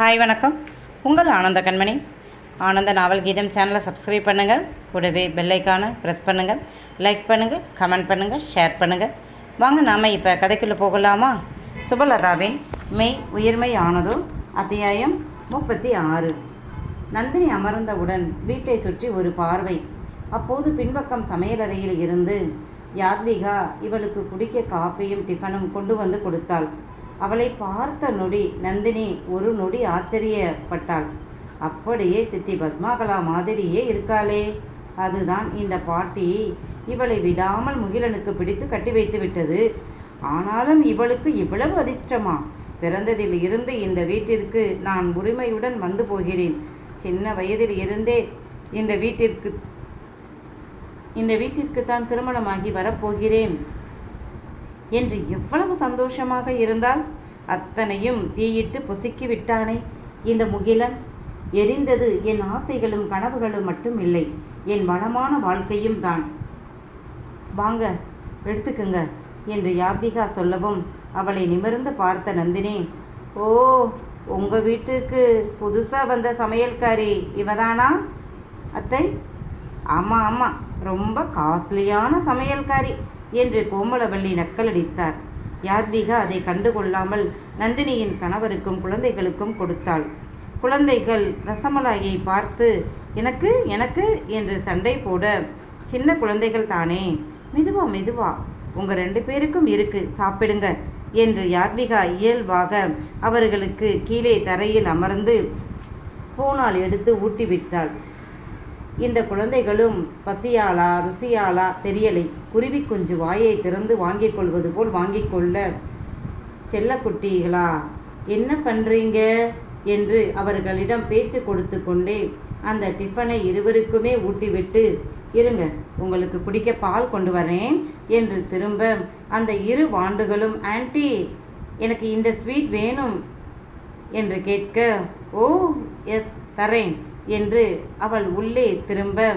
Hi வணக்கம். உங்கள் ஆனந்த கண்மணி. ஆனந்த நாவல் கீதம் சேனலை சப்ஸ்கிரைப் பண்ணுங்கள் கூடவே பெல்லைக்கான ப்ரெஸ் பண்ணுங்கள் லைக் பண்ணுங்கள் கமெண்ட் பண்ணுங்கள் ஷேர் பண்ணுங்கள் வாங்க நாம் இப்போ கதைக்குள்ளே போகலாமா? சுபலதாவின் மெய் உயிர்மை ஆனதோ அத்தியாயம் முப்பத்தி ஆறு. நந்தினி அமர்ந்தவுடன் வீட்டை சுற்றி ஒரு பார்வை. அப்போது பின்பக்கம் சமையலறையில் இருந்து யாத்விகா இவளுக்கு குடிக்க காப்பியும் டிஃபனும் கொண்டு வந்து கொடுத்தாள். அவளை பார்த்த நொடி நந்தினி ஒரு நொடி ஆச்சரியப்பட்டாள். அப்படியே சித்தி பத்மாகலா மாதிரியே இருக்காளே. அதுதான் இந்த பாட்டி. இவளை விடாமல் முகிலனுக்கு பிடித்து கட்டி வைத்து விட்டது. ஆனாலும் இவளுக்கு இவ்வளவு அதிர்ஷ்டமா? பிறந்ததில் இருந்து இந்த வீட்டிற்கு நான் உரிமையுடன் வந்து போகிறேன். சின்ன வயதில் இருந்தே இந்த வீட்டிற்கு இந்த வீட்டிற்கு தான் திருமணமாகி வரப்போகிறேன். என்று எவ்வளவு சந்தோஷமாக இருந்தால் அத்தனையும் தீயிட்டு பொசுக்கி விட்டானே. இந்த முகிலன் எரிந்தது என் ஆசைகளும் கனவுகளும் மட்டும் இல்லை என் வளமான வாழ்க்கையும் தான். வாங்க எடுத்துக்குங்க என்று யாத்விகா சொல்லவும் அவளை நிமிர்ந்து பார்த்த நந்தினி ஓ உங்க வீட்டுக்கு புதுசாக வந்த சமையல்காரி இவதானா? அத்தை? ஆமாம் ஆமாம் ரொம்ப காஸ்ட்லியான சமையல்காரி. என்று கோமலவள்ளி நக்கலடித்தார். யாத்விகா அதை கண்டுகொள்ளாமல் நந்தினியின் கணவருக்கும் குழந்தைகளுக்கும் கொடுத்தாள். குழந்தைகள் ரசமலாயை பார்த்து எனக்கு எனக்கு என்று சண்டை போட சின்ன குழந்தைகள் தானே. மெதுவா மெதுவா. உங்கள் ரெண்டு பேருக்கும் இருக்கு. சாப்பிடுங்க என்று யாத்விகா இயல்பாக அவர்களுக்கு கீழே தரையில் அமர்ந்து ஸ்பூனால் எடுத்து ஊட்டிவிட்டாள். இந்த குழந்தைகளும் பசியாலா ருசியாலா தெரியலை. குருவி குஞ்சு வாயை திறந்து வாங்கிக் கொள்வது போல் வாங்கிக் கொள்ள. செல்லக்குட்டிகளா என்ன பண்ணுறீங்க என்று அவர்களிடம் பேச்சு கொடுத்து கொண்டே அந்த டிஃபனை இருவருக்குமே ஊட்டிவிட்டு இருங்க உங்களுக்கு பிடிக்க பால் கொண்டு வரேன் என்று திரும்ப அந்த இரு வாண்டுகளும் ஆன்ட்டி எனக்கு இந்த ஸ்வீட் வேணும் என்று கேட்க ஓ எஸ் தரேன். என்று அவள் உள்ளே திரும்ப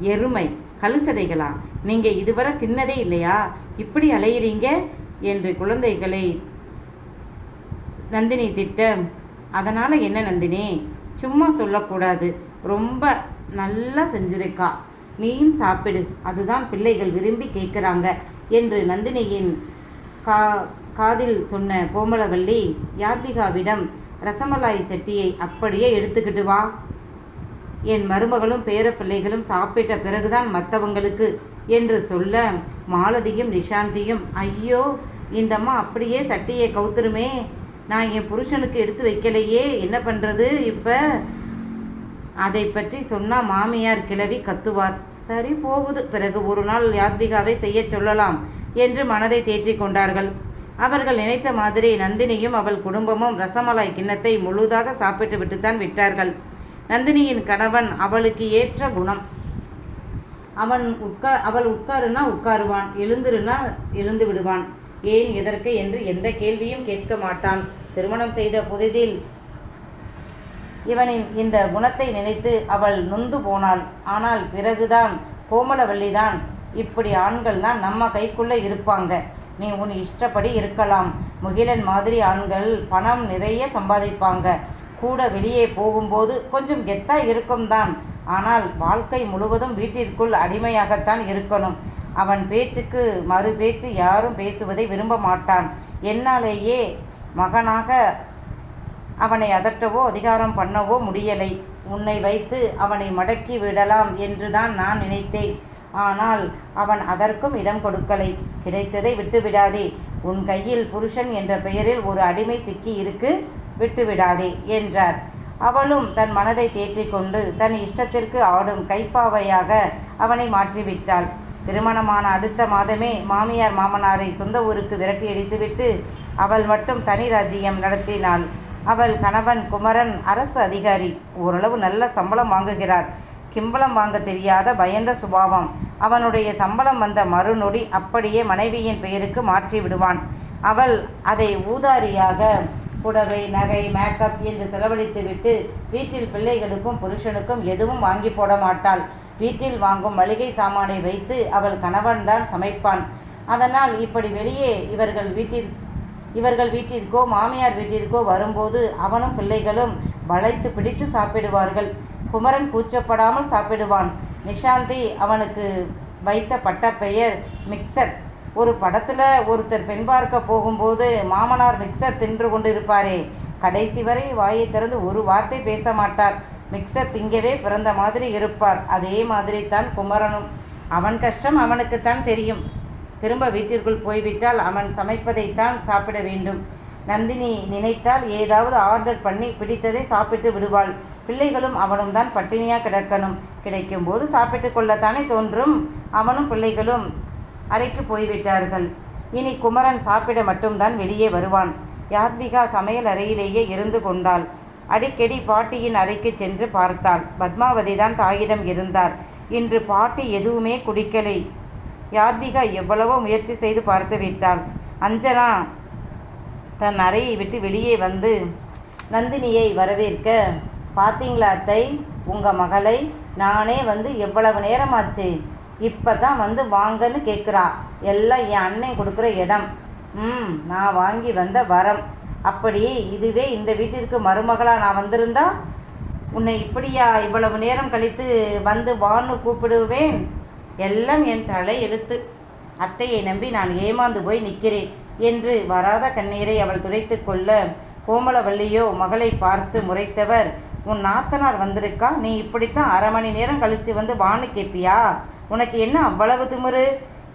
எருமை கழுசடைகளா நீங்கள் இதுவரை தின்னதே இல்லையா? இப்படி அலையிறீங்க? என்று குழந்தைகளை நந்தினி திட்டம் அதனால் என்ன நந்தினி? சும்மா சொல்லக்கூடாது. ரொம்ப நல்லா செஞ்சிருக்கா. நீயும் சாப்பிடு. அதுதான் பிள்ளைகள் விரும்பி கேட்குறாங்க என்று நந்தினியின் கா காதில் சொன்ன கோமலவல்லி யாத்விகாவிடம் ரசமலாய் சட்டியை அப்படியே எடுத்துக்கிட்டு வா. என் மருமகளும் பேரப்பிள்ளைகளும் சாப்பிட்ட பிறகுதான் மற்றவங்களுக்கு என்று சொல்ல மாலதியும் நிஷாந்தியும் ஐயோ இந்தம்மா அப்படியே சட்டியை கவுத்துருமே. நான் என் புருஷனுக்கு எடுத்து வைக்கலையே. என்ன பண்ணுறது இப்போ? அதை பற்றி சொன்னால் மாமியார் கிளவி கத்துவார். சரி போகுது. பிறகு ஒரு நாள் யாத்விகாவை செய்ய சொல்லலாம் என்று மனதை தேற்றி கொண்டார்கள். அவர்கள் நினைத்த மாதிரி நந்தினியும் அவள் குடும்பமும் ரசமலாய் கிண்ணத்தை முழுதாக சாப்பிட்டு விட்டுத்தான் விட்டார்கள். நந்தினியின் கணவன் அவளுக்கு ஏற்ற குணம். அவன் உட்கா அவள் உட்காருனா உட்காருவான் எழுந்துருனா எழுந்து விடுவான். ஏன் எதற்கு என்று எந்த கேள்வியும் கேட்க மாட்டான். திருமணம் செய்த புதிதில் இவனின் இந்த குணத்தை நினைத்து அவள் நொந்து போனாள். ஆனால் பிறகுதான் கோமலவல்லிதான் இப்படி ஆண்கள் தான் நம்ம கைக்குள்ளே இருப்பாங்க. நீ உன் இஷ்டப்படி இருக்கலாம். முகிலன் மாதிரி ஆண்கள் பணம் நிறைய சம்பாதிப்பாங்க. கூட வெளியே போகும்போது கொஞ்சம் கெத்தா இருக்கும் தான் ஆனால் வாழ்க்கை முழுவதும் வீட்டிற்குள் அடிமையாகத்தான் இருக்கணும். அவன் பேச்சுக்கு மறு பேச்சு யாரும் பேசுவதை விரும்ப மாட்டான். என்னாலேயே மகனாக அவனை அதட்டவோ அதிகாரம் பண்ணவோ முடியலை. உன்னை வைத்து அவனை மடக்கி விடலாம் என்றுதான் நான் நினைத்தேன். ஆனால் அவன் அதற்கும் இடம் கொடுக்கலை. கிடைத்ததை விட்டுவிடாதே. உன் கையில் புருஷன் என்ற பெயரில் ஒரு அடிமை சிக்கி இருக்கு விட்டுவிடாதே என்றார். அவளும் தன் மனதை தேற்றிக்கொண்டு தன் இஷ்டத்திற்கு ஆடும் கைப்பாவையாக அவனை மாற்றிவிட்டாள். திருமணமான அடுத்த மாதமே மாமியார் மாமனாரை சொந்த ஊருக்கு விரட்டி அடித்துவிட்டு அவள் மட்டும் தனி ராஜ்யம் நடத்தினாள். அவள் கணவன் குமரன் அரசு அதிகாரி. ஓரளவு நல்ல சம்பளம் வாங்குகிறார். கிம்பளம் வாங்க தெரியாத பயந்த சுபாவம். அவனுடைய சம்பளம் வந்த மறுநொடி அப்படியே மனைவியின் பெயருக்கு மாற்றி விடுவான் அவள் அதை ஊதாரியாக புடவை நகை மேக்கப் என்று செலவழித்துவிட்டு வீட்டில் பிள்ளைகளுக்கும் புருஷனுக்கும் எதுவும் வாங்கி போட மாட்டாள். வீட்டில் வாங்கும் மளிகை சாமானை வைத்து அவள் கணவன்தான் சமைப்பான். அதனால் இப்படி வெளியே இவர்கள் வீட்டில் இவர்கள் வீட்டிற்கோ மாமியார் வீட்டிற்கோ வரும்போது அவனும் பிள்ளைகளும் வளைத்து பிடித்து சாப்பிடுவார்கள். குமரன் கூச்சப்படாமல் சாப்பிடுவான். நிஷாந்தி அவனுக்கு வைத்த பட்டப்பெயர் மிக்சர். ஒரு படத்தில் ஒருத்தர் பெண் பார்க்க போகும்போது மாமனார் மிக்சர் தின்று கொண்டிருப்பாரே. கடைசி வரை வாயை திறந்து ஒரு வார்த்தை பேச மாட்டார். மிக்சர் திங்கவே பிறந்த மாதிரி இருப்பார். அதே மாதிரி தான் குமரனும். அவன் கஷ்டம் அவனுக்குத்தான் தெரியும். திரும்ப வீட்டிற்குள் போய்விட்டால் அவன் சமைப்பதைத்தான் சாப்பிட வேண்டும். நந்தினி நினைத்தால் ஏதாவது ஆர்டர் பண்ணி பிடித்ததை சாப்பிட்டு விடுவாள். பிள்ளைகளும் அவனும் தான் பட்டினியாக கிடக்கணும். கிடைக்கும் போது சாப்பிட்டு கொள்ளத்தானே தோன்றும். அவனும் பிள்ளைகளும் அறைக்கு போய்விட்டார்கள். இனி குமரன் சாப்பிட மட்டும்தான் வெளியே வருவான். யாத்விகா சமையல் அறையிலேயே இருந்து கொண்டாள். அடிக்கடி பாட்டியின் அறைக்கு சென்று பார்த்தாள். பத்மாவதி தான் தாயிடம் இருந்தார். இன்று பாட்டி எதுவுமே குடிக்கலை. யாத்விகா எவ்வளவோ முயற்சி செய்து பார்த்து விட்டாள். அஞ்சனா தன் அறையை விட்டு வெளியே வந்து நந்தினியை வரவேற்க பார்த்தீங்களா அத்தை? உங்கள் மகளை நானே வந்து எவ்வளவு நேரமாச்சு? இப்போ தான் வந்து வாங்கன்னு கேட்குறா எல்லாம் என் அண்ணன் கொடுக்குற இடம். ம் நான் வாங்கி வந்த வரம். அப்படி இதுவே இந்த வீட்டிற்கு மருமகளாக நான் வந்திருந்தா? உன்னை இப்படியா இவ்வளவு நேரம் கழித்து வந்து வான்னு கூப்பிடுவேன்? எல்லாம் என் தலை எழுத்து அத்தையை நம்பி நான் ஏமாந்து போய் நிற்கிறேன் என்று வராத கண்ணீரை அவள் துடைத்து கொள்ள கோமலவல்லியோ மகளை பார்த்து முறைத்தவர் உன் நாத்தனார் வந்திருக்கா? நீ இப்படித்தான் அரை மணி நேரம் கழித்து வந்து வான்னு கேட்பியா உனக்கு என்ன அவ்வளவு திமிரு?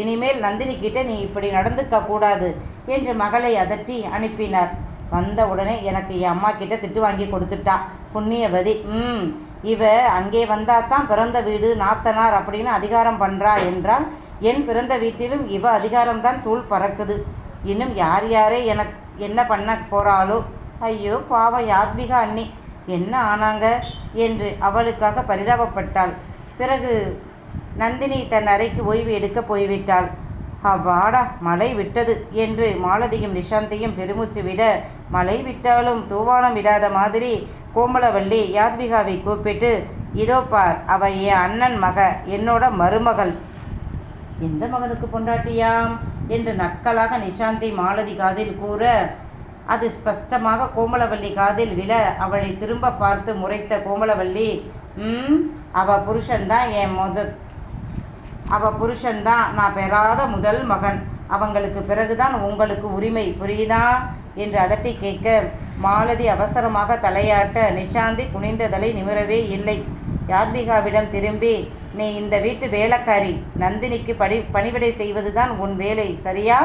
இனிமேல் நந்தினி கிட்ட நீ இப்படி நடந்துக்க கூடாது என்று மகளை அதட்டி அனுப்பினார். வந்த உடனே எனக்கு என் அம்மா கிட்ட திட்டு வாங்கி கொடுத்துட்டா. புண்ணியவதி ம் இவ அங்கே வந்தாதான் பிறந்த வீடு நாத்தனார் அப்படின்னு அதிகாரம் பண்ணுறா என்றால் என் பிறந்த வீட்டிலும் இவ அதிகாரம்தான் தூள் பறக்குது. இன்னும் யார் யாரே எனக்கு என்ன பண்ண போகிறாளோ ஐயோ பாவம் யாத்விகா அண்ணி என்ன ஆனாங்க? என்று அவளுக்காக பரிதாபப்பட்டாள். பிறகு நந்தினி தன் அறைக்கு ஓய்வு எடுக்க போய்விட்டாள். அவ்வாடா மழை விட்டது என்று மாலதியும் நிஷாந்தையும் பெருமூச்சு விட மழை விட்டாலும் தூவானம் விடாத மாதிரி கோமலவள்ளி யாத்விகாவை கூப்பிட்டு இதோ பார் அவ என் அண்ணன் மக என்னோட மருமகள். எந்த மகனுக்கு பொண்டாட்டியாம்? என்று நக்கலாக நிஷாந்தி மாலதி காதில் கூற அது ஸ்பஷ்டமாக கோமலவல்லி காதில் விழ அவளை திரும்ப பார்த்து முறைத்த கோமலவல்லி ம் அவ புருஷன்தான் என் முத அவ புருஷன்தான் நான் பெறாத முதல் மகன். அவங்களுக்கு பிறகுதான் உங்களுக்கு உரிமை புரியுதா? என்று அதட்டி கேட்க மாலதி அவசரமாக தலையாட்ட நிஷாந்தி குனிந்ததலை நிமிரவே இல்லை. யாத்மிகாவிடம் திரும்பி நீ இந்த வீட்டு வேலைக்காரி. நந்தினிக்கு படி பணிவிடை செய்வதுதான் உன் வேலை சரியா?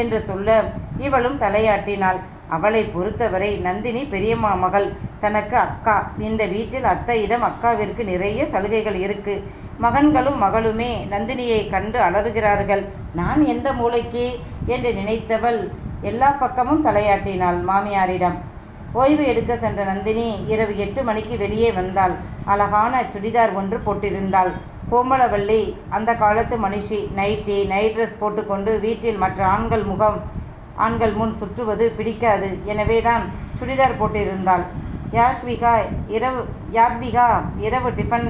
என்று சொல்ல இவளும் தலையாட்டினாள். அவளை பொறுத்தவரை நந்தினி பெரியம்மா மகள். தனக்கு அக்கா. இந்த வீட்டில் அத்தையிடம் அக்காவிற்கு நிறைய சலுகைகள் இருக்கு. மகன்களும் மகளுமே நந்தினியை கண்டு அலறுகிறார்கள். நான் எந்த மூளைக்கு? என்று நினைத்தவள் எல்லா பக்கமும் தலையாட்டினாள் மாமியாரிடம். ஓய்வு எடுக்க சென்ற நந்தினி இரவு எட்டு மணிக்கு வெளியே வந்தாள். அழகான சுடிதார் ஒன்று போட்டிருந்தாள். கோமளவள்ளி அந்த காலத்து மனுஷி நைட்டி நைட் ட்ரெஸ் போட்டுக்கொண்டு வீட்டில் மற்ற ஆண்கள் முகம் ஆண்கள் முன் சுற்றுவது பிடிக்காது. எனவே தான் சுடிதார் போட்டிருந்தாள். யாஷ்விகா இரவு யாத்விகா இரவு டிஃபன்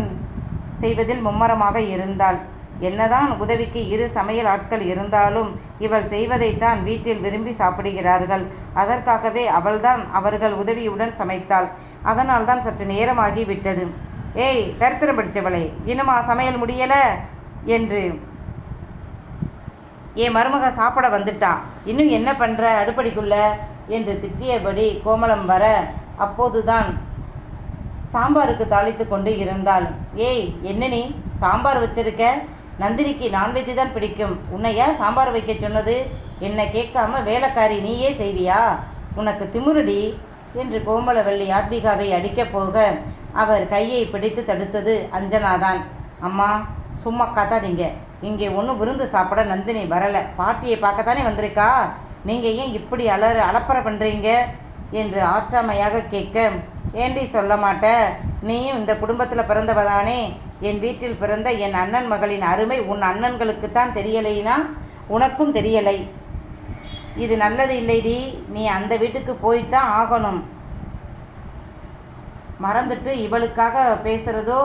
செய்வதில் மும்மரமாக இருந்தாள். என்னதான் உதவிக்கு இரு சமையல் ஆட்கள் இருந்தாலும் இவள் செய்வதைத்தான் வீட்டில் விரும்பி சாப்பிடுகிறார்கள். அதற்காகவே அவள்தான் அவர்கள் உதவியுடன் சமைத்தாள். அதனால்தான் சற்று நேரமாகி விட்டது ஏய் தரித்திரம் படித்தவளே இன்னுமா சமையல் முடியல? என்று என் மருமக சாப்பிட வந்துட்டா. இன்னும் என்ன பண்ணுற அடுப்படிக்குள்ள? என்று திட்டியபடி கோமலம் வர அப்போதுதான் சாம்பாருக்கு தாளித்து கொண்டு இருந்தாள். ஏய் என்ன நீ? சாம்பார் வச்சிருக்க? நந்தினிக்கு நான்வெஜ் தான் பிடிக்கும். உன்னையா சாம்பார் வைக்க சொன்னது? என்னை கேட்காம வேலைக்காரி நீயே செய்வியா? உனக்கு திமிருடி? என்று கோமலவள்ளி ஆத்மிகாவை அடிக்கப் போக அவர் கையை பிடித்து தடுத்தது அஞ்சனாதான். அம்மா சும்மா காத்தாதீங்க. இங்கே ஒன்றும் விருந்து சாப்பிட நந்தினி வரலை. பாட்டியை பார்க்கத்தானே வந்திருக்கா? நீங்கள் ஏன் இப்படி அலற அலப்பறை பண்ணுறீங்க என்று ஆற்றாமையாக கேட்க ஏண்டி சொல்ல மாட்ட? நீயும் இந்த குடும்பத்தில் பிறந்தவதானே? என் வீட்டில் பிறந்த என் அண்ணன் மகளின் அருமை உன் அண்ணன்களுக்குத்தான் தெரியலைனா? உனக்கும் தெரியலை. இது நல்லது இல்லைடி. நீ அந்த வீட்டுக்கு போய்த்தான் ஆகணும். மறந்துட்டு இவளுக்காக பேசுகிறதோ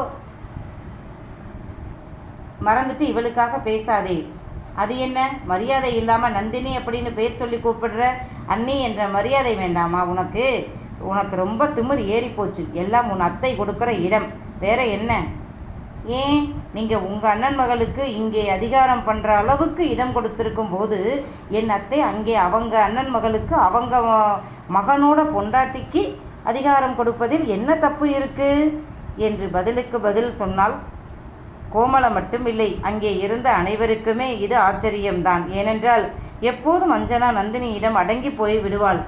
மறந்துட்டு இவளுக்காக பேசாதே. அது என்ன? மரியாதை இல்லாமல் நந்தினி அப்படின்னு பேர் சொல்லி கூப்பிடுற? அண்ணி என்ற மரியாதை வேண்டாமா உனக்கு? உனக்கு ரொம்ப திமிர் ஏறி போச்சு. எல்லாம் உன் அத்தை கொடுக்குற இடம். வேற என்ன? ஏன்? நீங்கள் உங்கள் அண்ணன் மகளுக்கு இங்கே அதிகாரம் பண்ணுற அளவுக்கு இடம் கொடுத்துருக்கும் போது என் அத்தை அங்கே அவங்க அண்ணன் மகளுக்கு அவங்க மகனோட பொண்டாட்டிக்கு அதிகாரம் கொடுப்பதில் என்ன தப்பு இருக்குது என்று பதிலுக்கு பதில் சொன்னால் கோமள மட்டுமில்லை அங்கே இருந்த அனைவருக்குமே இது ஆச்சரியம்தான். ஏனென்றால் எப்போதும் அஞ்சனா நந்தினியிடம் அடங்கி போய் விடுவாள்.